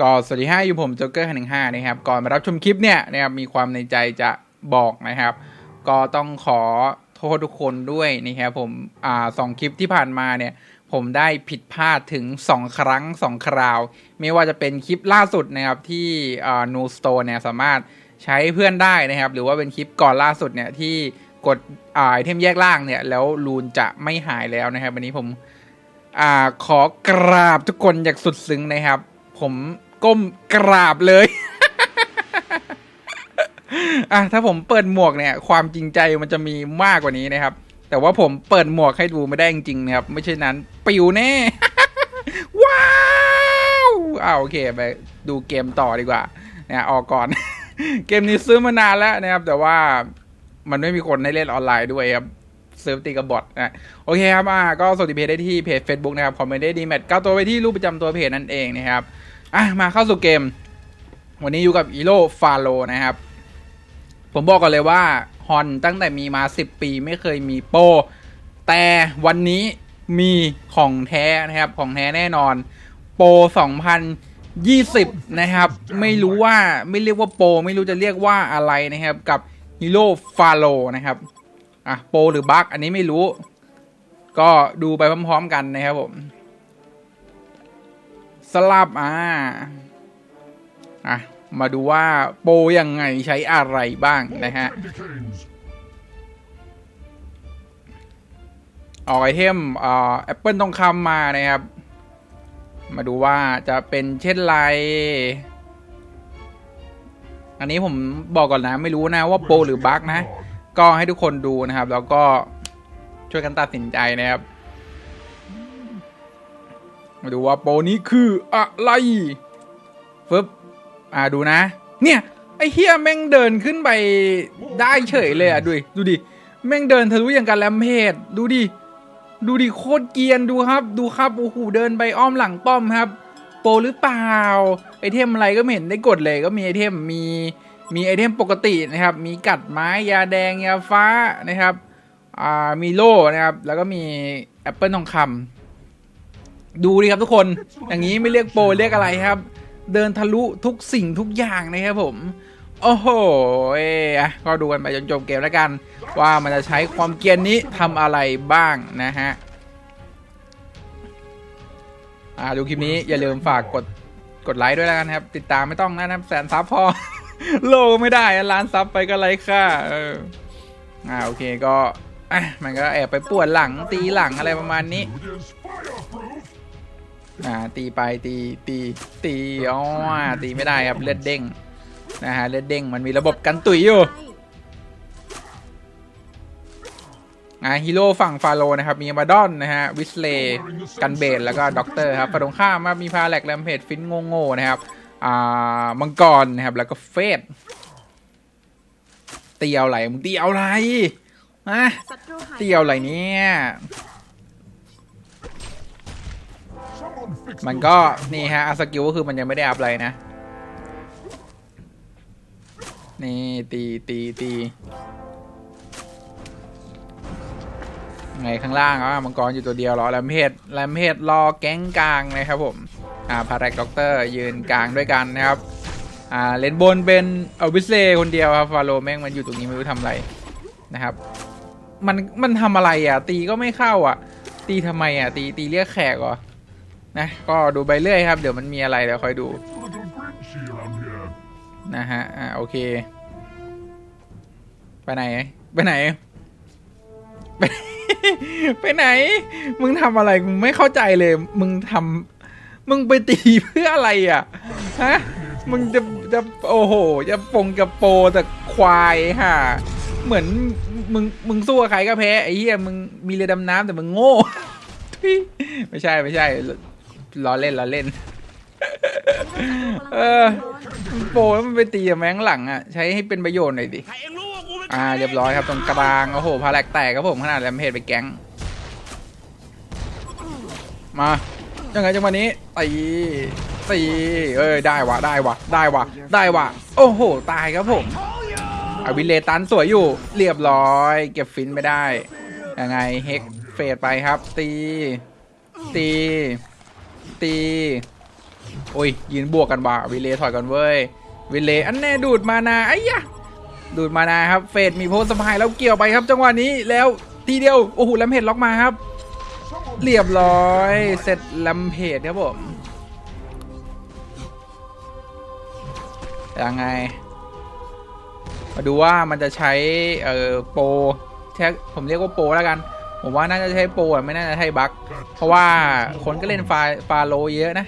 ก็สวัสดีห้าอยู่ผมโจ๊กเกอร์หนึ่งห้านะครับ ก่อนมารับชมคลิปเนี่ยนะครับมีความในใจจะบอกนะครับ ก็ต้องขอโทษทุกคนด้วยนะครับผมอ่าสองคลิปที่ผ่านมาเนี่ย ผมได้ผิดพลาดถึง 2 ครั้ง 2 คราว ไม่ว่าจะเป็นคลิปล่าสุดนะครับที่อ่านูสโตนเนี่ยสามารถใช้เพื่อนได้นะครับ หรือว่าเป็นคลิปก่อนล่าสุดเนี่ยที่กดอ่าไอเทมแยกล่างเนี่ย แล้วรูนจะไม่หายแล้วนะครับ วันนี้ผมอ่าขอกราบทุกคนอย่างสุดซึ้งนะครับ ผม ก้มกราบเลยอะถ้าผมเปิดหมวกเนี่ย ความจริงใจมันจะมีมากกว่านี้นะครับ แต่ว่าผมเปิดหมวกให้ดูไม่ได้จริงๆนะครับ ไม่ใช่นั้น ปิวแน่ ว้าวอ้าวโอเคไปดูเกมต่อดีกว่าเนี่ยออกก่อน เกมนี้ซื้อมานานแล้วนะครับ แต่ว่ามันไม่มีคนให้เล่นออนไลน์ด้วยครับเซิร์ฟตีกับบอทนะโอเคครับอ่าก็สดเพจได้ที่เพจ Facebook นะครับคอมเมนต์ได้ดีแมทก้าตัวไปที่รูปประจำตัวเพจนั่นเองนะครับ อะมาเข้าสู่เกม วันนี้อยู่กับอีโ f ฟาโลนะครับ ผมบอกก่อนเลยว่าฮอนตั้งแต่มีมา 10 ปีไม่เคยมีโปรแต่วันนี้มีของแท้นะครับ ของแท้แน่นอน โปร2020 นะครับ ไม่รู้ว่าไม่เรียกว่าโปรไม่รู้จะเรียกว่าอะไรนะครับ กับฮีโร่ฟาโลนะครับ อะ โปรหรือบั๊กอันนี้ไม่รู้ ก็ดูไปพร้อมๆกันนะครับผม สลับอ่าอะ มาดูว่าโปรยังไงใช้อะไรบ้างนะฮะ ออกไอเทมอ่าแอปเปิลทองคำมานะครับ มาดูว่าจะเป็นเช่นไร อันนี้ผมบอกก่อนนะ ไม่รู้นะว่าโปรหรือบั๊กนะ ก็ให้ทุกคนดูนะครับ แล้วก็ช่วยกันตัดสินใจนะครับ มาดูว่าโปรนี้คืออะไรฟึบอ่าดูนะ เนี่ยไอ้เฮียแม่งเดินขึ้นไปได้เฉยเลยอะดูดิดูดิแม่งเดินทะลุอย่างกันแลมเพจดูดิดูดิโคตรเกียนดูครับ ดูครับโอ้โหเดินไปอ้อมหลังป้อมครับ โปรหรือเปล่าไอเทมอะไรก็ไม่เห็นได้กดเลยก็มีไอเทมมีมีไอเทมปกตินะครับ มีกัดไม้ยาแดงยาฟ้านะครับอ่ามีโล่นะครับ แล้วก็มีแอปเปิลทองคำ ดูดิครับทุกคน อย่างนี้ไม่เรียกโปรเรียกอะไรครับ เดินทะลุทุกสิ่งทุกอย่างนะครับผม โอ้โหเอ้ยอะก็ดูกันไปจนจบเกมแล้วกัน ว่ามันจะใช้ความเกียนนี้ทำอะไรบ้างนะฮะอ่าดูคลิปนี้อย่าลืมฝากกดกดไลค์ด้วยแล้วกันครับ ติดตามไม่ต้องนะครับแสนซับพอ โลไม่ได้ล้านซับไปก็ไรค่าเอออ่าโอเคก็อะมันก็แอบไปปวดหลังตีหลังอะไรประมาณนี้ It is fireproof. อ่าตีไปตีตีตีอ๋อตีไม่ได้ครับเลือดเด้งนะฮะเลือดเด้งมันมีระบบกันตุ๋ยอยู่อ่าฮีโร่ฝั่งฟาโลนะครับ มีมาดอนนะฮะวิสเลย์กันเบดแล้วก็ด็อกเตอร์ครับฝั่งตรงข้ามมีพาแลกแรมเพจฟินโง่ๆนะครับอ่ามังกรนะครับ แล้วก็เฟสเตียวไหลมึงเตียวอะไรฮะศัตรูหายเตียวอะไรเนี่ย มันก็นี่ฮะอัสกิลก็คือมันยังไม่ได้อัพอะไรนะ นี่ตีตีตีไงข้างล่างอะมังกรอยู่ตัวเดียวรอแรมเพจแรมเพจรอแก๊งกลางนะครับผมอ่าพารกด็อกเตอร์ยืนกลางด้วยกันนะครับอ่าเลนบนเป็นเอวิสเลคนเดียวครับฟาโลแม่งมันอยู่ตรงนี้ไม่รู้ทำอะไรนะครับ มันมันทำอะไรอะ ตีก็ไม่เข้าอะ ตีทำไมอะ ตีตีเรียกแขกเหรอ นะ ก็ดูไปเรื่อยครับ เดี๋ยวมันมีอะไรเดี๋ยวคอยดู นะฮะ อ่าโอเค ไปไหน ไปไหนไปไปไหน มึงทำอะไร มึงไม่เข้าใจเลย มึงทำ มึงไปตีเพื่ออะไรอะ ฮะ มึงจะจะโอ้โห จะปงจะโปแต่ควายฮะ เหมือนมึงมึงสู้กับใครก็แพ้ไอ้เหี้ยมึงมีเรือดำน้ำแต่มึงโง่ ไม่ใช่ไม่ใช่ ล้อเล่นล้อเล่น เออมันโปรแล้วมันไปตีกับแมงหลังอะ ใช้ให้เป็นประโยชน์หน่อยดิอ่า เรียบร้อยครับตรงกลาง โอ้โห พาแลกแตกครับผม ขนาดแรมเพจไปแก๊ง มา ยังไงจังหวะนี้ตีตีเอ้ย ได้วะได้วะได้วะได้วะโอ้โห ตายครับผมอาวินเลตันสวยอยู่ เรียบร้อย เก็บฟินไม่ได้ ยังไงเฮกเฟดไปครับ ตี ตี ตี โอ้ยยืนบวกกันบ่าวิเลถอยกันเว้ยวิเลอันแน่ดูดมานาไอ้ยะดูดมานาครับเฟดมีโพสต์สะพายแล้วเกี่ยวไปครับ จังหวะนี้แล้วทีเดียวโอ้โหแลมเพจล็อกมาครับ เรียบร้อยเสร็จแลมเพจครับผมยังไง มาดูว่ามันจะใช้เอ่อโปรแท็กผมเรียกว่าโปรแล้วกัน ผมว่าน่าจะใช้โปรอะไม่น่าจะใช้บั๊กเพราะว่าคนก็เล่นฟาฟาโลเยอะนะ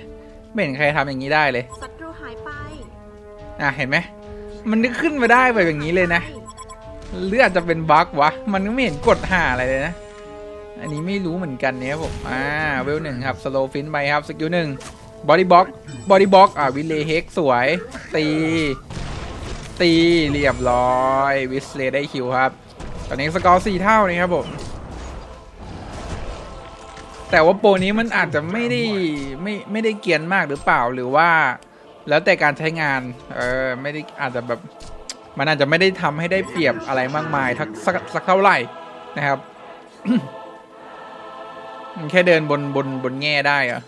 ไม่เห็นใครทำอย่างนี้ได้เลยศัตรูหายไปอะเห็นไหมมันนึกขึ้นมาได้แบบอย่างนี้เลยนะหรืออาจจะเป็นบั๊กวะ มันก็ไม่เห็นกดหาอะไรเลยนะ อันนี้ไม่รู้เหมือนกันเนี่ยผมอ่าเวลหนึ่งครับสโลฟินไปครับสกิลหนึ่งบอดี้บ็อกบอดี้บ็อกอ่าวิเลเฮกสวย ตี ตีเรียบร้อย วิสเลได้คิวครับ ตอนนี้สกอร์สี่เท่านี่ครับผม แต่ว่าโปรนี้มันอาจจะไม่ได้ไม่ไม่ได้เกรียนมากหรือเปล่าหรือว่า แล้วแต่การใช้งาน เออไม่ได้อาจจะแบบมันอาจจะไม่ได้ทำให้ได้เปรียบอะไรมากมายทักสักสักเท่าไหร่นะครับมันแค่เดินบนบนบนแง่ได้เหรอะ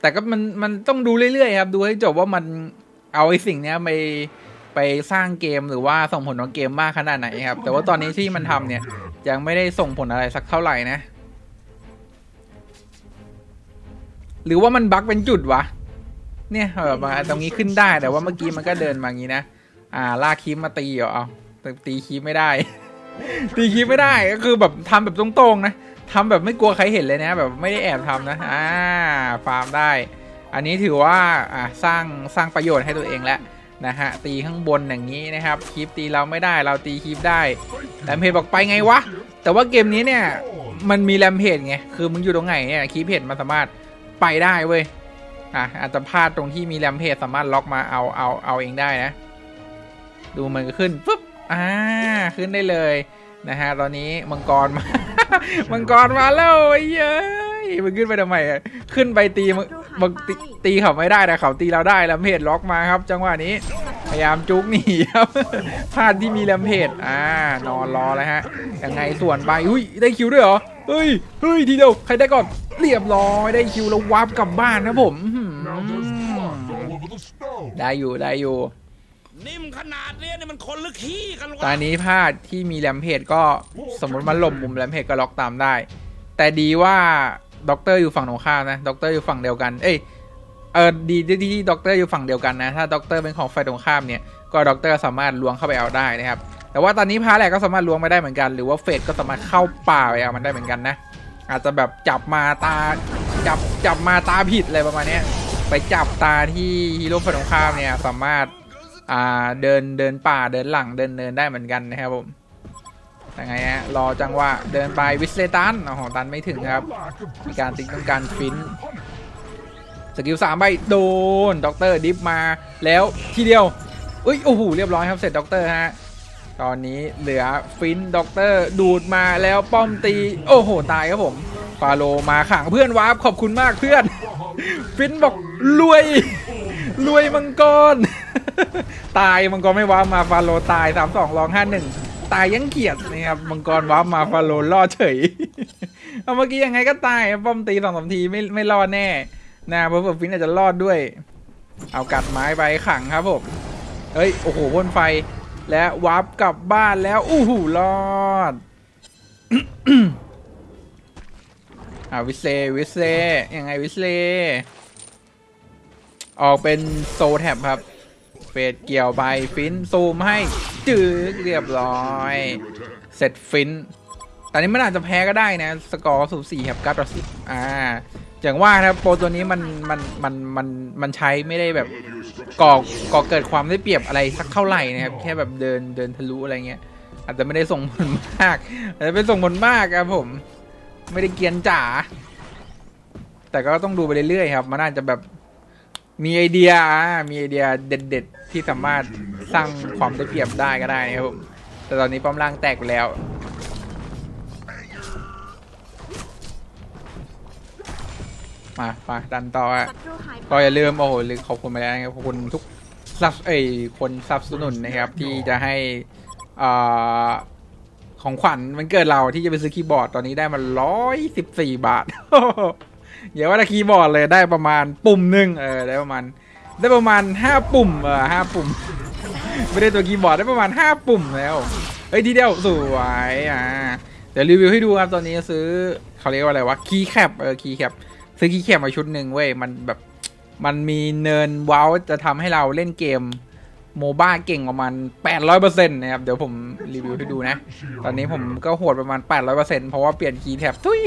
แต่ก็มันมันต้องดูเรื่อยๆครับ ดูให้จบว่ามันเอาไอ้สิ่งเนี้ยไปไปสร้างเกมหรือว่าส่งผลของเกมมากขนาดไหนครับ แต่ว่าตอนนี้ที่มันทำเนี่ย ยังไม่ได้ส่งผลอะไรสักเท่าไหร่นะ หรือว่ามันบั๊กเป็นจุดวะ เนี่ยแบบมาตรงนี้ขึ้นได้แต่ว่าเมื่อกี้มันก็เดินมาอย่างนี้นะ อ่า ลากคีมมาตีเหรอเอาแต่ตีคีมไม่ได้ ตีคีมไม่ได้ก็คือแบบทำแบบตรงๆนะทำแบบไม่กลัวใครเห็นเลยนะ แบบไม่ได้แอบทำนะ อ่า ฟาร์มได้ อันนี้ถือว่าอ่าสร้างสร้างประโยชน์ให้ตัวเองแล้วนะฮะตีข้างบนอย่างนี้นะครับคีปตีเราไม่ได้เราตีคีปได้แรมเพจบอกไปไงวะ แต่ว่าเกมนี้เนี่ยมันมีแรมเพจไงคือมึงอยู่ตรงไหนเนี่ยคีปเพจมันสามารถ ไปได้เว้ย อะอาจจะพลาดตรงที่มีแรมเพจสามารถล็อกมาเอาเอาเอาเองได้นะ ดูมันก็ขึ้นปุ๊บอ่าขึ้นได้เลยนะฮะตอนนี้มังกรมา มังกรมาแล้วเยอะ มันขึ้นไปทำไมอะขึ้นไปตีมึงมึงตีตีเขาไม่ได้แต่เขาตีเราได้แรมเพจล็อกมาครับ จังหวะนี้ พยายามจุกหนีครับพลาดที่มีแรมเพจอ่านอนรอแล้วฮะยังไงส่วนไปอุ้ยได้คิวด้วยเหรอเฮ้ยเฮ้ยทีเดียวใครได้ก่อนเรียบร้อยได้คิวแล้ววาร์ปกลับบ้านนะผมอื้อ Now หื there's อ blood all over the snow. ได้อยู่ได้อยู่นิ่มขนาดเนี้ยนี่มันคนลึกขี้กันวะตอนนี้พลาดที่มีแรมเพจก็สมมติมันหลบมุมแรมเพจก็ล็อกตามได้ แต่ดีว่า ด็อกเตอร์อยู่ฝั่งตรงข้ามนะด็อกเตอร์อยู่ฝั่งเดียวกัน เอ้ยเออดีดีที่ด็อกเตอร์อยู่ฝั่งเดียวกันนะ ถ้าด็อกเตอร์เป็นของฝ่ายตรงข้ามเนี่ย ก็ด็อกเตอร์สามารถล้วงเข้าไปเอาได้นะครับ แต่ว่าตอนนี้พาแหลกก็สามารถล้วงไปได้เหมือนกัน หรือว่าเฟดก็สามารถเข้าป่าไปเอามันได้เหมือนกันนะ อาจจะแบบจับมาตาจับจับมาตาผิดอะไรประมาณนี้ไปจับตาที่ฮีโร่ฝ่ายตรงข้ามเนี่ยสามารถอ่าเดินเดินป่าเดินหลังเดินเนินได้เหมือนกันนะครับผม ยังไงฮะรอจังหวะเดินไปวิสเลตันโอ้โหตันไม่ถึงครับ มีการติ๊กต้องการฟินสกิลสามใบโดนด็อกเตอร์ดิฟมาแล้วทีเดียวอุ้ยโอ้โหเรียบร้อยครับเสร็จด็อกเตอร์ฮะตอนนี้เหลือฟินด็อกเตอร์ดูดมาแล้วป้อมตี โอ้โห ตายครับผมฟาโลมาขังเพื่อนวาร์ปขอบคุณมากเพื่อน ฟินบอกรวย รวยมังกร ตายมังกรไม่วาร์ปมาฟาโลตายสามสองรองห้าหนึ่ง ตายยังเกียดนะครับมังกรว้ามาฟาโลรอดเฉยเอาเมื่อกี้ยังไงก็ตายป้อมตีสองสามทีไม่ไม่รอดแน่นะเพราะฟินอาจจะรอดด้วย เอากัดไม้ไปขังครับผมเฮ้ยโอ้โหพ่นไฟและวาร์ปกลับบ้านแล้วอู้หูรอดอ่าวิเซวิเซยังไงวิเซออกเป็นโซแท็บครับเฟดเกี่ยวใบฟินซูมให้ จืดเรียบร้อย เสร็จฟินตอนนี้มันอาจจะแพ้ก็ได้นะ สกอร์สูสีครับ9ต่อ10อ่าอย่างว่านะโปรตัวนี้มันมันมันมันมันใช้ไม่ได้แบบก่อก่อเกิดความได้เปรียบอะไรสักเท่าไหร่นะครับ แค่แบบเดินเดินทะลุอะไรเงี้ย อาจจะไม่ได้ส่งผลมากอาจจะเป็นส่งผลมากครับผม ไม่ได้เกียนจ๋าแต่ก็ต้องดูไปเรื่อยๆครับ มันอาจจะแบบ มีไอเดียอ่ามีไอเดียเด็ดๆ ที่สามารถสร้างความได้เปรียบได้ก็ได้นะครับผมแต่ตอนนี้ป้อมล่างแตกไปแล้ว มามาดันต่ออะศัตรูหายไปก็อย่าลืมโอ้โหลืมขอบคุณไปแล้วนะครับขอบคุณทุกซับเอ้ยคนซับสนุนนะครับ ที่จะให้อ่าของขวัญมันเกิดเราที่จะไปซื้อคีย์บอร์ดตอนนี้ได้มาร้อยสิบสี่บาท อย่าว่าแต่คีย์บอร์ดเลยได้ประมาณปุ่มหนึ่งเออได้ประมาณ ได้ประมาณห้าปุ่มเออห้าปุ่ม ไม่ได้ตัวคีย์บอร์ดได้ประมาณห้าปุ่มแล้วเฮ้ยทีเดียวสวยอะเดี๋ยวรีวิวให้ดูครับตอนนี้ซื้อเขาเรียกว่าอะไรวะคีย์แคปเออคีย์แคปซื้อคีย์แคปมาชุดหนึ่งเว้ยมันแบบมันมีเนินเว้าจะทำให้เราเล่นเกม โมบ้าเก่งประมาณ 800%นะครับ เดี๋ยวผมรีวิวให้ดูนะ ตอนนี้ผมก็โหดประมาณ 800%เพราะว่าเปลี่ยนคีย์แท็บทุย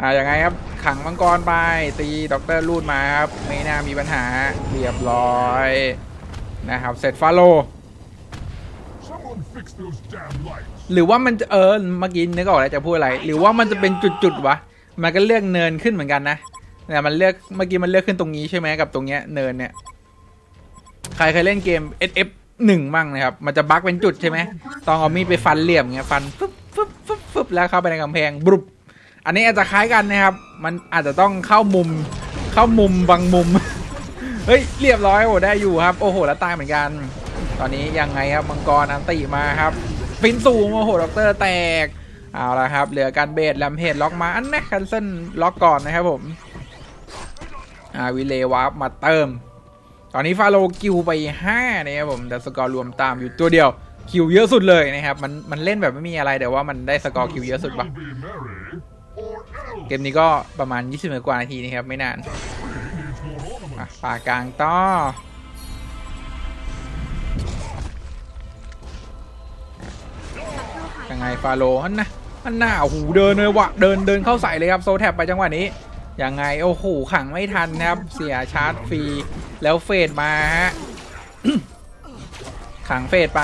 อ่ายังไงครับ ขังมังกรไป ตีด็อกเตอร์รูดมาครับ ไม่น่ามีปัญหาเรียบร้อย นะครับ เสร็จฟาโล หรือว่ามันจะเออเมื่อกี้นึกออกแล้วจะพูดอะไร หรือว่ามันจะเป็นจุดๆวะ มันก็เลือกเนินขึ้นเหมือนกันนะเนี่ยมันเลือกเมื่อกี้มันเลือกขึ้นตรงนี้ใช่ไหมกับตรงเนี้ยเนินเนี่ย ใครเคยเล่นเกม SF หนึ่งมั่งนะครับ มันจะบั๊กเป็นจุดใช่ไหมต้องเอามีดไปฟันเหลี่ยมเงี้ยฟันฟึบฟึบฟึบฟึบแล้วเข้าไปในกำแพงบรุบอันนี้อาจจะคล้ายกันนะครับ มันอาจจะต้องเข้ามุม เข้ามุมบางมุม เฮ้ยเรียบร้อยโอ้ได้อยู่ครับ โอ้โหแล้วตายเหมือนกัน ตอนนี้ยังไงครับมังกรอันติมาครับฟินสูงโอ้โหด็อกเตอร์แตกเอาละครับ เหลือการเบสแลมเพจล็อกมาอันนะคันเซิลล็อกก่อนนะครับผมอ่าวิเลวาร์ปมาเติม อนนี้ฟาโลคิวไป5นะครับผมแต่สกอร์รวมตามอยู่ตัวเดียวคิวเยอะสุดเลยนะครับมันมันเล่นแบบไม่มีอะไรแต่ว่ามันได้สกอร์คิวเยอะสุดปะเกมนี้ก็ประมาณ 20 กว่านาทีนะครับไม่นาน needs more ornaments. อ่ากลางต่อยังไงฟาโลอันนะอันหน้าโอ้โหเดินเลยวะเดินเดินเข้าใส่เลยครับโซแท็บไปจังหวะนี้ ยังไง โอ้โห ขังไม่ทันครับ เสียชาร์จฟรี แล้วเฟดมาฮะ ขังเฟดไป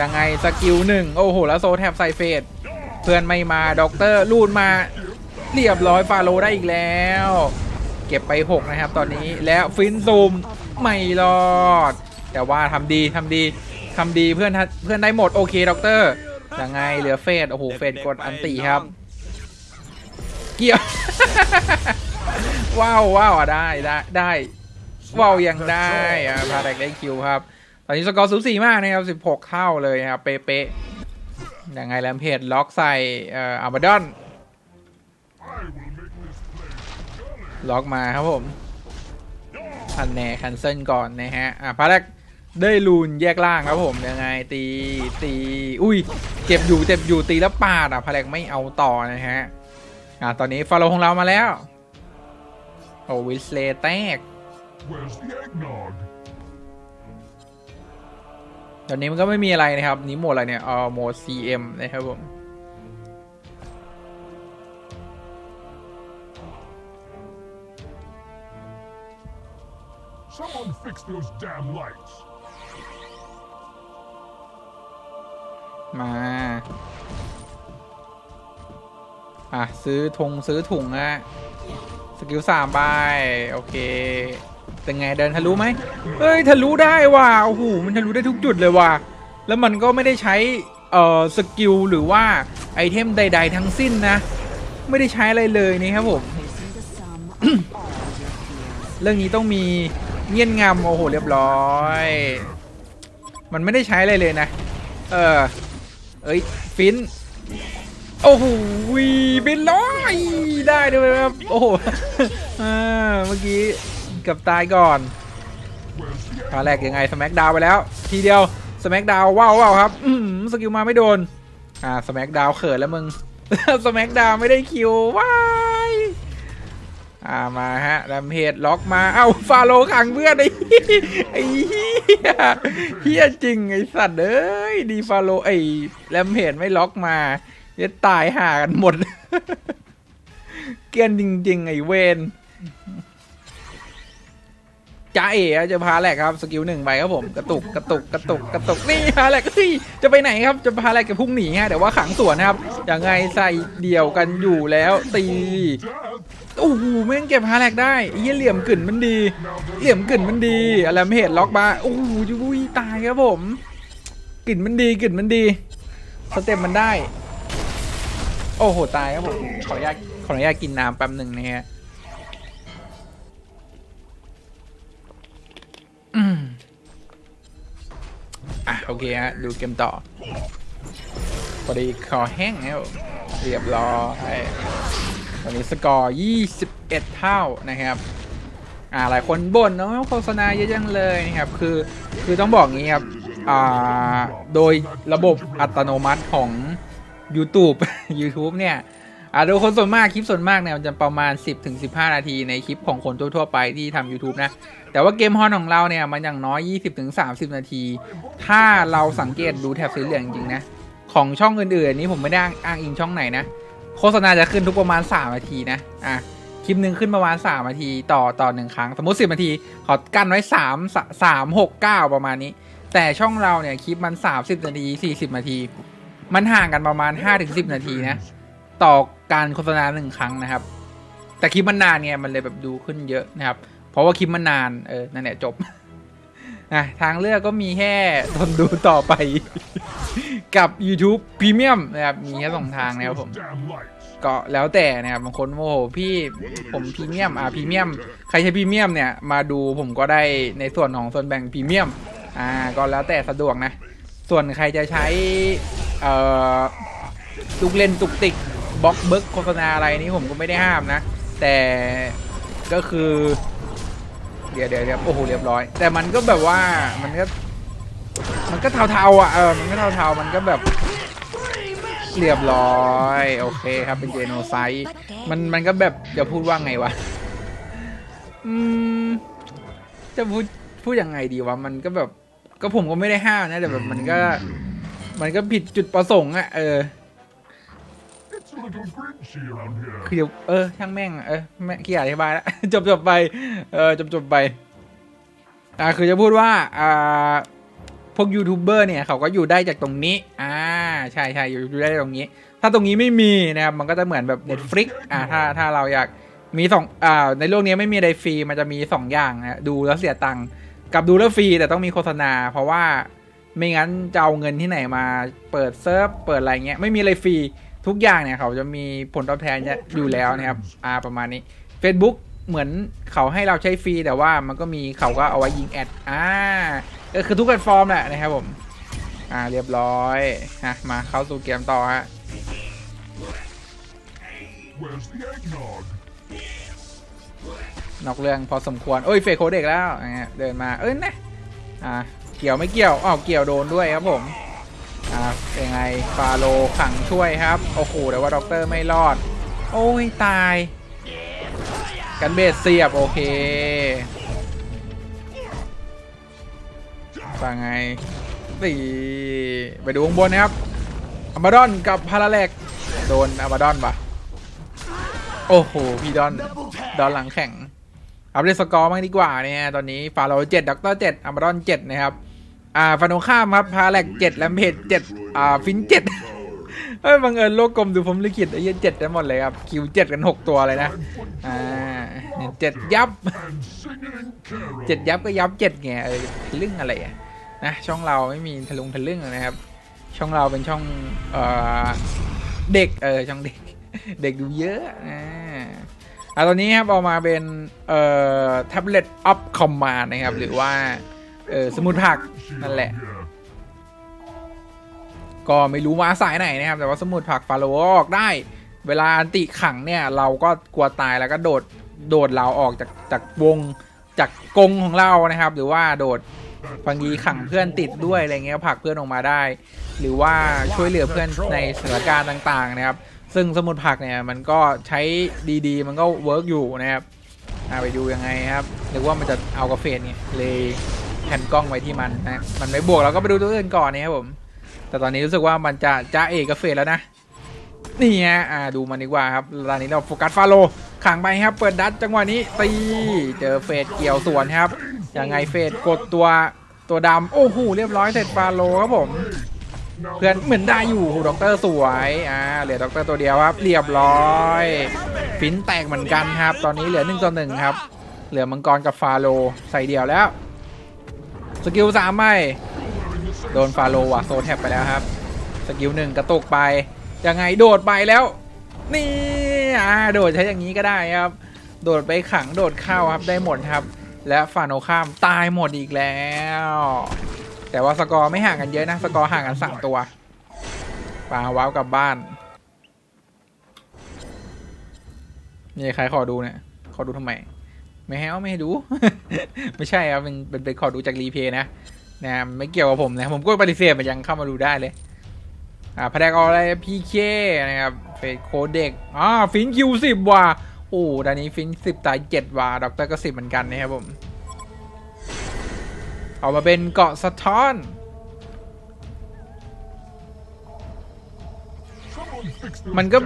ยังไงสกิลหนึ่งโอ้โห แล้วโซแท็บใส่เฟดเพื่อนไม่มาด็อกเตอร์ลูดมา เรียบร้อยฟาโลได้อีกแล้ว เก็บไป 6 นะครับ ตอนนี้แล้วฟินซูมไม่รอด แต่ว่าทำดีทำดีทำดีเพื่อนเพื่อนได้หมด โอเคด็อกเตอร์ยังไงเหลือเฟดโอ้โหเฟดกดอันติครับ เกี่ยว ว้าวว้าวอะได้ได้ได้ว้าวยังได้อะพาแดกได้คิวครับ ตอนนี้สกอร์สูสีมากนะครับ 16 เท่าเลยครับเป๊ะๆยังไงแลมเพจล็อกใส่เอ่ออาบาดอน I will make this place ล็อกมาครับผมพันแน่คันเซิลก่อนนะฮะอะพาแรกได้ลูนแยกล่างครับผมยังไงตีตีอุ้ยเจ็บอยู่เจ็บอยู่ตีแล้วปาดอะพาแรกไม่เอาต่อนะฮะอะตอนนี้ฟาโลของเรามาแล้วโอ้วิสเลย์แตก Where's the eggnog? ตอนนี้มันก็ไม่มีอะไรนะครับ นี้โหมดอะไรเนี่ยอ๋อโหมด CM นะครับผม Someone fix those damn lights. มา อะ ซื้อธงซื้อถุงอะ สกิลสามใบโอเคเป็นไงเดินทะลุไหมเอ้ยทะลุได้ว่ะโอ้โหมันทะลุได้ทุกจุดเลยว่ะแล้วมันก็ไม่ได้ใช้เอ่อสกิลหรือว่าไอเทมใด ๆ ทั้งสิ้นนะ ไม่ได้ใช้อะไรเลยนี่ครับผมเรื่องนี้ต้องมีเงียนงำโอ้โหเรียบร้อย มันไม่ได้ใช้อะไรเลยนะ เออ เอ้ย ฟิน โอ้โหวีบินร้อยได้ด้วยครับ โอ้โหเมื่อกี้กับตายก่อน Where's the ตาแรกยังไงสแมกดาวไปแล้ว ทีเดียวสแมกดาวว้าวว้าวครับอืมสกิลมาไม่โดน อ่าสแมกดาวเขินแล้วมึงสแมกดาวไม่ได้คิวว้ายอ่ามาฮะแรมเพจล็อกมา เอ้าฟาโลขังเพื่อนไอ้ไอ้เฮียเฮียจริงไอ้สัตว์เอ้ยดีฟาโลไอ้แรมเพจไม่ล็อกมา จะตายห่ากันหมด เกียนจริง ๆ ไอ้เวนจ้าเอ๋จะพาแหลกครับสกิลหนึ่งไปครับผมกระตุกกระตุกกระตุกกระตุกนี่พาแหลกเฮ้ยจะไปไหนครับจะพาแหลกจะพุ่งหนีฮะแต่ว่าขังสวนนะครับยังไงใส่เดี่ยวกันอยู่แล้วตีโอ้โหแม่งเก็บพาแหลกได้ไอ้เหี้ยเหลี่ยมกึ่นมันดี เหลี่ยมกึ่นมันดีอะไรไม่เห็นล็อกมาโอ้โหจุ้ยตายครับผมกลิ่นมันดีกลิ่นมันดีสเต็ปมันได้ โอ้โห ตายครับผม ขออนุญาตขออนุญาตกินน้ำแป๊บหนึ่งนะฮะอืมอะ โอเคฮะ ดูเกมต่อพอดีคอแห้งแล้วเรียบร้อยตอนนี้สกอร์ 21 เท่านะครับ อ่า หลายคนบ่นเนาะโฆษณาเยอะจังเลยนะครับ คือ คือต้องบอกงี้ครับ อ่า โดยระบบอัตโนมัติของ YouTube YouTube เนี่ยอ่าดยคนส่วนมากคลิปส่วนมากเนี่ยจะประมาณ 10-15 นาทีในคลิปของคนทั่วๆไปที่ทำ YouTube นะ แต่ว่าเกมฮอนของเราเนี่ยมันอย่างน้อย 20-30 นาที ถ้าเราสังเกตดูแถบสีเหลืองจริงๆนะ ของช่องอื่นๆนี้ผมไม่ได้อ้างอิงช่องไหนนะ โฆษณาจะขึ้นทุกประมาณ 3 นาทีนะ อะคลิปหนึ่งขึ้นประมาณ 3 นาทีต่อต่อหนึ่งครั้ง สมมติ 10 นาทีเขากั้นไว้ 3 3 6 9 ประมาณนี้ แต่ช่องเราเนี่ยคลิปมัน 30 นาที 40 นาที มันห่างกันประมาณ 5-10 นาทีนะ ต่อการโฆษณาหนึ่งครั้งนะครับ แต่คลิปมันนานเนี่ยมันเลยแบบดูขึ้นเยอะนะครับ เพราะว่าคลิปมันนานเออนั่นแหละจบนะทางเลือกก็มีแค่ทนดูต่อไป กับ YouTube Premium นะครับ มีแค่สองทางนะครับผม ก็แล้วแต่นะครับบางคนโอ้โหพี่ผมพรีเมียมอ่าพรีเมียมใครใช้พรีเมียมเนี่ยมาดูผมก็ได้ในส่วนของส่วนแบ่งพรีเมียมอ่าก็แล้วแต่สะดวกนะ ส่วนใครจะใช้เอ่อลูกเล่นตุกติกบล็อกเบิร์กโฆษณาอะไรนี้ผมก็ไม่ได้ห้ามนะ แต่ก็คือ เดี๋ยวเดี๋ยวเดี๋ยวโอ้โหเรียบร้อย แต่มันก็แบบว่ามันก็ มันก็เทาๆอะเออมันก็เทาๆมันก็แบบเรียบร้อยโอเคครับเป็นเจโนไซต์มันมันก็แบบจะพูดว่าไงวะอืมจะพูดพูดยังไงดีวะมันก็แบบ ก็ผมก็ไม่ได้ห้ามนะ แต่แบบมันก็ มันก็ผิดจุดประสงค์อะเออ It's a little grinchy around here. คือเดี๋ยวเออช่างแม่งอะเออแม่ขี้อธิบายแล้ว จบจบไป เออจบจบไปอ่าคือจะพูดว่าอ่าพวกยูทูบเบอร์เนี่ยเขาก็อยู่ได้จากตรงนี้ อ่าใช่ใช่อยู่อยู่ได้ตรงนี้ ถ้าตรงนี้ไม่มีนะครับมันก็จะเหมือนแบบ Netflix อ่าถ้าถ้าเราอยากมีสองอ่าในโลกนี้ไม่มีอะไรฟรีมันจะมีสองอย่างนะดูแล้วเสียตังค์ กับดูแล้วฟรีแต่ต้องมีโฆษณา เพราะว่าไม่งั้นจะเอาเงินที่ไหนมาเปิดเซิร์ฟเปิดอะไรเงี้ยไม่มีอะไรฟรีทุกอย่างเนี่ยเขาจะมีผลตอบแทนอยู่แล้วนะครับอ่าประมาณนี้ Facebook เหมือนเขาให้เราใช้ฟรีแต่ว่ามันก็มีเขาก็เอาไว้ยิงแอดอ่าก็คือทุกแพลตฟอร์มแหละนะครับผมอ่าเรียบร้อยฮะมาเข้าสู่เกมต่อฮะ Where's the eggnog? นอกเรื่องพอสมควรโอ้ยเฟคโคเด็กแล้วเดินมาเอ้ยนะอ่าเกี่ยวไม่เกี่ยวอ้าวเกี่ยวโดนด้วยครับผมอ่าเป็นไงฟาโลขังช่วยครับโอ้โหแต่ว่าด็อกเตอร์ไม่รอด โอ้ยตาย กันเบสเสียบโอเคว่าไงตีไปดูข้างบนนะครับอัมบาดอนกับพาราเล็กโดนอัมบาดอนปะโอ้โห พี่ดอน ดอนหลังแข่ง อัปเดตสกอร์บ้างดีกว่าเนี่ยตอนนี้ฟาโรเจ็ดด็อกเตอร์เจ็ดอัมบาดอนเจ็ดนะครับ อ่าฟาโนข้ามครับพาแลกเจ็ดแลมเพจเจ็ดอ่าฟินเจ็ดเอ้ยบังเอิญโลกกลมดูผมลิขิตไอ้เหี้ยเจ็ดได้หมดเลยครับ คิวเจ็ดกันหกตัวเลยนะ อ่าเนี่ยเจ็ดยับเจ็ดยับก็ยับเจ็ดไงเออทะลึ่งอะไรอะนะช่องเราไม่มีทะลุงทะลึ่งนะครับ ช่องเราเป็นช่องเอ่อเด็กเออช่องเด็ก เด็กดูเยอะนะ อะตอนนี้ครับเอามาเป็นเอ่อแท็บเล็ตออฟคอมมานนะครับ หรือว่าเออสมุดผักนั่นแหละ ก็ไม่รู้มาสายไหนนะครับ แต่ว่าสมุดผักฟาโลออกได้ เวลาอันติขังเนี่ย เราก็กลัวตายแล้วก็โดดโดดเราออกจากจากวงจากกรงของเรานะครับ หรือว่าโดดบางทีขังเพื่อนติดด้วยอะไรเงี้ยผลักเพื่อนออกมาได้ หรือว่าช่วยเหลือเพื่อนในสถานการณ์ต่าง ๆ นะครับ ซึ่งสมุดผักเนี่ยมันก็ใช้ดีๆ มันก็เวิร์กอยู่นะครับอ่าไปดูยังไงครับหรือว่ามันจะเอากาเฟนเนี่ยเลยแผ่นกล้องไว้ที่มันนะมันไม่บวกเราก็ไปดูตัวอื่นก่อนนะครับผม แต่ตอนนี้รู้สึกว่ามันจะจ้าเอกกาเฟสแล้วนะนี่ฮะอ่าดูมันดีกว่าครับตอนนี้เราโฟกัสฟาโลขังไปครับ เปิดดัดจังหวะนี้ตีเจอเฟสเกี่ยวสวนครับยังไงเฟสกดตัวตัวดำโอ้โหเรียบร้อยเสร็จฟาโลครับผม เพื่อนเหมือนได้อยู่ด็อกเตอร์สวยอ่าเหลือด็อกเตอร์ตัวเดียวครับ เรียบร้อยฟินแตกเหมือนกันครับ ตอนนี้เหลือหนึ่งต่อหนึ่งครับ เหลือมังกรกับฟาโลใส่เดียวแล้ว สกิลสามไม่โดนฟาโลว่ะโซแท็บไปแล้วครับ สกิลหนึ่งกระตุกไป ยังไงโดดไปแล้ว นี่อ่าโดดใช้อย่างนี้ก็ได้ครับ โดดไปขังโดดเข้าครับได้หมดครับ และฟาโนข้ามตายหมดอีกแล้ว แต่ว่าสกอร์ไม่ห่างกันเยอะนะ สกอร์ห่างกันสามตัวปาว้าวกลับบ้านมีใครขอดูเนี่ย ขอดูทำไม ไม่ให้เอาไม่ให้ดู ไม่ใช่ครับเป็นเป็นเป็นขอดูจากรีเพย์นะนะไม่เกี่ยวกับผมนะ ผมก็ปฏิเสธมันยังเข้ามาดูได้เลย อ่าแผนกออะไรพีเคนะครับเฟสโคเด็กอ่าฟินคิวสิบว่ะโอ้ดานนี้ฟินสิบตายเจ็ดว่ะด็อกเตอร์ก็สิบเหมือนกันนะครับผม ออกมาเป็นเกาะสะท้อน มันก็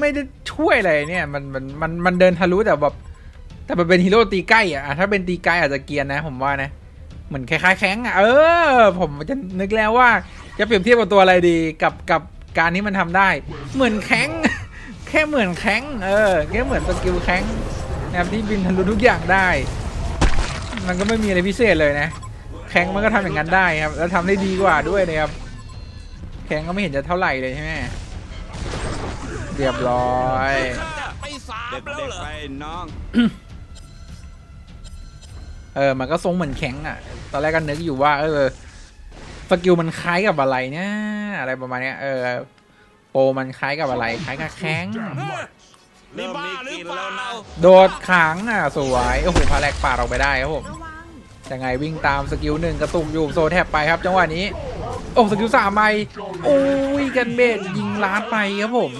ไม่ได้ช่วยอะไรเนี่ย มันมันมันมันเดินทะลุแต่แบบแต่มันเป็นฮีโร่ตีใกล้อะอะถ้าเป็นตีไกล้อาจจะเกียนนะ ผมว่านะเหมือนคล้ายๆแข้งอะเออ ผมจะนึกแล้วว่า จะเปรียบเทียบกับตัวอะไรดีกับกับการที่มันทำได้ เหมือนแข้งแค่เหมือนแข้งเออแค่เหมือนสกิลแข้งนะครับที่บินทะลุทุกอย่างได้ มันก็ไม่มีอะไรพิเศษเลยนะ แข้งมันก็ทำอย่างนั้นได้ครับ แล้วทำได้ดีกว่าด้วยนะครับ แข้งก็ไม่เห็นจะเท่าไหร่เลยใช่ไหมเรียบร้อยไปสามเด็กแล้วเด็กเหรอไปน้องเออ มันก็ทรงเหมือนแข็งอะ ตอนแรกก็นึกอยู่ว่า เออ สกิลมันคล้ายกับอะไรเนี่ย อะไรประมาณเนี้ย เออ โปรมันคล้ายกับอะไร คล้ายกับแข้ง Damn lights. นี่บ้าหรือเปล่า โดดขังอะ สวย โอ้โหพาแรกปาดออกไปได้ครับผมระวัง ยังไงวิ่งตามสกิลหนึ่งกระตุกอยู่โซแทบไปครับจังหวะนี้ โอ้สกิลสามไปโอ้ยกันเบสยิงล้าดไปครับผม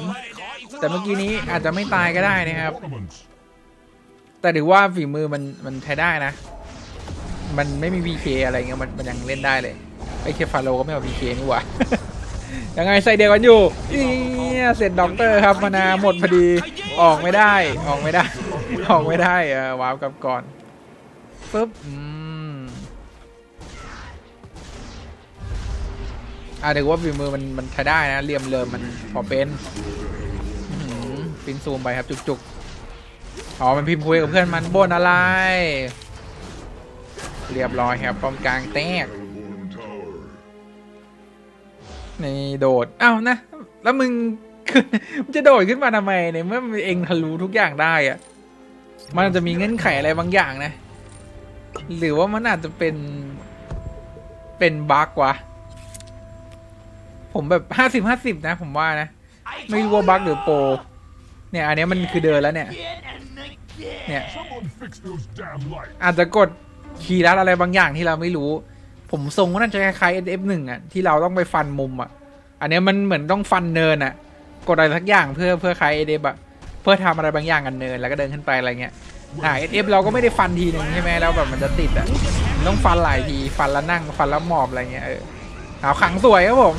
แต่เมื่อกี้นี้อาจจะไม่ตายก็ได้นะครับ แต่ถือว่าฝีมือมันมันใช้ได้นะ มันไม่มี PK อะไรเงี้ยมันมันยังเล่นได้เลยไอเคฟาโลก็ไม่เอา PK นี่หว่ายังไงใส่เดียวกันอยู่เนี่ยเสร็จด็อกเตอร์ครับมานาหมดพอดีออกไม่ได้ ออกไม่ได้ ออกไม่ได้เออว้าวกับก่อนปุ๊บอืม อะถือว่าฝีมือมันมันใช้ได้นะเหลี่ยมเริมมันพอเป็นอื้อหือฟินซูมไปครับจุกๆอ๋อมันพิมพ์คุยกับเพื่อนมันบนอะไร เรียบร้อยครับป้อมกลางแตกนี่โดดอ้าวนะ แล้วมึงขึ้นจะโดดขึ้นมาทำไมเนี่ยเมื่อเองทะลุทุกอย่างได้อะมันอาจจะมีเงื่อนไขอะไรบางอย่างนะ หรือว่ามันอาจจะเป็นเป็นบั๊กวะ ผมแบบห้าสิบห้าสิบนะ ผมว่านะ ไม่รู้ว่าบั๊กหรือโปรเนี่ย อันเนี้ยมันคือเดินแล้วเนี่ย เนี่ย Someone fix those damn lights. อาจจะกดคีย์ลัดอะไรบางอย่างที่เราไม่รู้ ผมทรงว่าน่าจะคล้ายๆ F1 อะ ที่เราต้องไปฟันมุมอะ อันเนี้ยมันเหมือนต้องฟันเนินอะ กดอะไรสักอย่างเพื่อเพื่อคล้าย SF อะ เพื่อทำอะไรบางอย่างกันเนิน แล้วก็เดินขึ้นไปอะไรเงี้ย อ่า SF เราก็ไม่ได้ฟันทีหนึ่งใช่ไหมแล้วแบบมันจะติดอะมันต้องฟันหลายที ฟันแล้วนั่ง ฟันแล้วหมอบอะไรเงี้ยเออ เอาขังสวยครับผม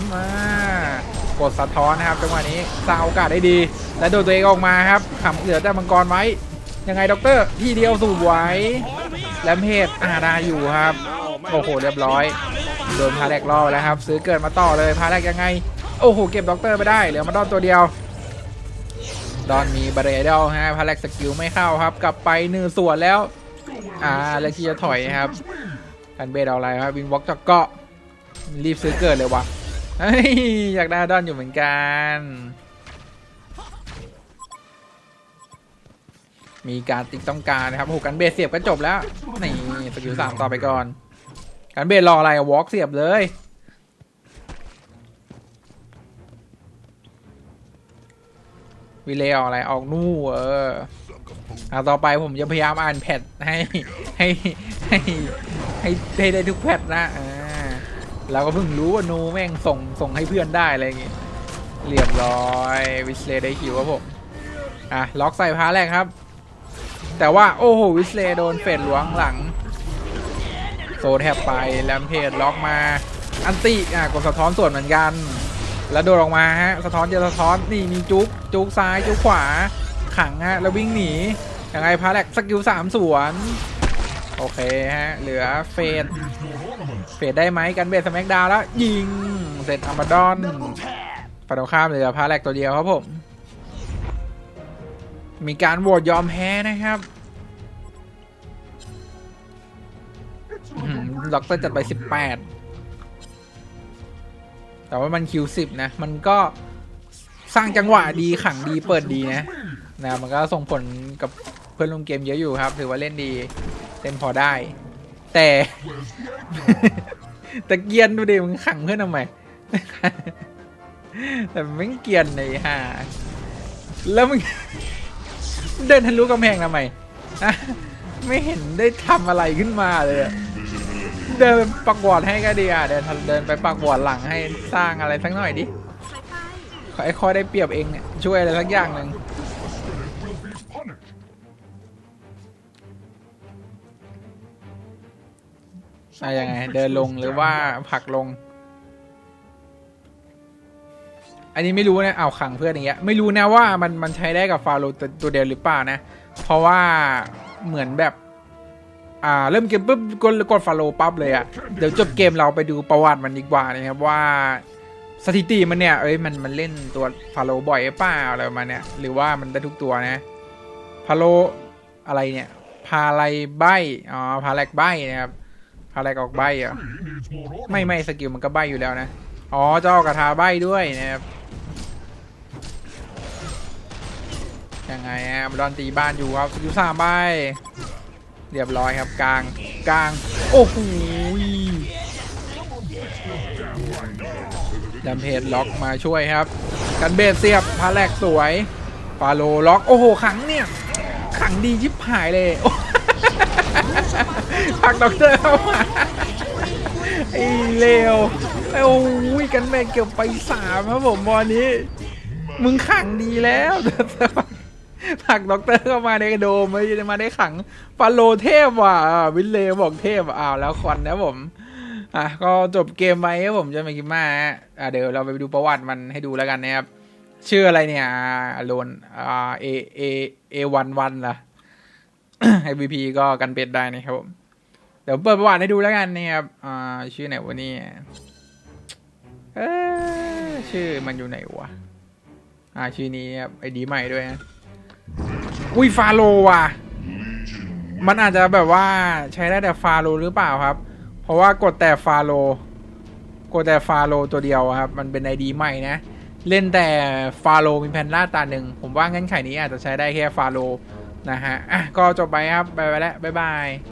กดสะท้อนนะครับจังหวะนี้สร้างโอกาสได้ดี และโดนตัวเองออกมาครับขำเหลือแต่มังกรไว้ ยังไงด็อกเตอร์ที่เดียวสูบไว้แลมเพจอาด้อยู่ครับโอ้โหเรียบร้อยโดนพาแรกล่อไปแล้วครับ ซื้อเกิดมาต่อเลยพาแรกยังไง โอ้โหเก็บด็อกเตอร์ไปได้เหลือมาดอนตัวเดียวดอนมีบาเรเดลฮะพาแรกสกิลไม่เข้าครับ กลับไปหนึ่งส่วนแล้ว อ่าแล้วที่จะถอยครับกันเบสเอาอะไรครับวินวอล์กจากเกาะ รีบซื้อเกิดเลยวะเฮ้ยอยากได้ดอนอยู่เหมือนกัน มีการติ๊กต้องการนะครับโอ้โหกันเบสเสียบก็จบแล้ว นี่สกิลสามต่อไปก่อน กันเบสรออะไรวอล์กเสียบเลย วิเลออกอะไรออกนู่เอออะต่อไปผมจะพยายามอ่านแพทให้ให้ให้ให้ให้ได้ทุกแพทนะอ่า เราก็เพิ่งรู้ว่านูแม่งส่งส่งให้เพื่อนได้อะไรอย่างงี้เรียบร้อยวิสเลได้คิวครับผมอะล็อกใส่พาแรกครับ แต่ว่าโอ้โหวิสเลโดนเฟดหลวงหลังโซแทบไปแลมเพจล็อกมาอันติอะกดสะท้อนส่วนเหมือนกัน แล้วโดดออกมาฮะสะท้อนจอสะท้อนนี่มีจุกจุกซ้ายจุกขวาขังฮะแล้ววิ่งหนียังไงพาแรกสกิลสามสวน โอเคฮะเหลือเฟด เฟดได้ไหมกันเบสสแมกดาวแล้ว ยิง เสร็จอัมบาดอนฝั่งตรงข้ามเหลือพาแรกตัวเดียวครับผม มีการโหวตยอมแพ้นะครับล็อกเตอร์จัดไป 18 แต่ว่ามันคิวสิบนะ มันก็สร้างจังหวะดีขังดีเปิดดีนะนะมันก็ส่งผลกับเพื่อนร่วมเกมเยอะอยู่ครับ ถือว่าเล่นดีเล่นพอได้ แต่ แต่เกียนดูดิมึงขังเพื่อนทำไมแต่มึงไม่เกียนเลยฮะแล้วมึงเดินทะลุกำแพงทำไมไม่เห็นได้ทำอะไรขึ้นมาเลยเดินปักวอดให้ก็ดีอะเดินเดินไปปักวอดหลังให้สร้างอะไรสักหน่อยดิไอ้คอยได้เปรียบเองเนี่ยช่วยอะไรสักอย่างหนึ่ง อะยังไง เดินลงหรือว่าผลักลง อันนี้ไม่รู้นะเอาขังเพื่อนอย่างเงี้ย ไม่รู้นะว่ามันมันใช้ได้กับฟาโรห์ตัวตัวเดียวหรือเปล่านะ เพราะว่าเหมือนแบบ อ่า เริ่มเกมปุ๊บกดกดฟาโรห์ปั๊บเลยอะเดี๋ยวจบเกมเราไปดูประวัติมันดีกว่านะครับว่าสถิติมันเนี่ย เอ้ย มัน มันเล่นตัวฟาโรห์บ่อยหรือเปล่าอะไรประมาณเนี้ย หรือว่ามันได้ทุกตัวนะฟาโรห์อะไรเนี่ย พาไลใบ อ๋อ พาแลกใบนะครับ พาแลกออกใบเหรอะไม่ไม่สกิลมันก็ใบอยู่แล้วนะ อ๋อเจ้ากระทาใบด้วยนะครับยังไงอะบอนตีบ้านอยู่ครับสกิลสามใบเรียบร้อยครับกลางกลาง โอ้โหดัมเพจล็อกมาช่วยครับ กันเบสเสียบพาแลกสวยฟาโลล็อก โอ้โหขังเนี่ย ขังดีชิบหายเลย โอ้พักด็อกเตอร์เข้ามาไอ้เลวไอ้โอ้ยกันแม่เกือบไปสามครับผมวันนี้ มึงขังดีแล้วผักด็อกเตอร์เข้ามาในกระโดมไม่ได้มาได้ขังฟาโลเทพว่ะวินเลวบอกเทพอ้าวแล้วควันนะผมอะก็จบเกมไปครับผมจะไม่คิมาอะเดี๋ยวเราไปดูประวัติมันให้ดูแล้วกันนะครับชื่ออะไรเนี่ยโลนอ่าเอเอเอวันวันล่ะ MVP ก็กันเป็ดได้นะครับผมเดี๋ยวเปิดประวัติให้ดูแล้วกันนะครับอ่าชื่อไหนวะเนี่ยเออชื่อมันอยู่ไหนวะอ่าชื่อนี้ครับไอดีใหม่ด้วยนะอุ้ยฟาโลว่ะ มันอาจจะแบบว่าใช้ได้แต่ฟาโลหรือเปล่าครับ เพราะว่ากดแต่ฟาโลกดแต่ฟาโลตัวเดียวครับ มันเป็นไอดีใหม่นะ เล่นแต่ฟาโลมีแพนด้าตาหนึ่ง ผมว่าเงื่อนไขนี้อาจจะใช้ได้แค่ฟาโล นะฮะอะก็จบไปครับไปไปแล้วบ๊ายบาย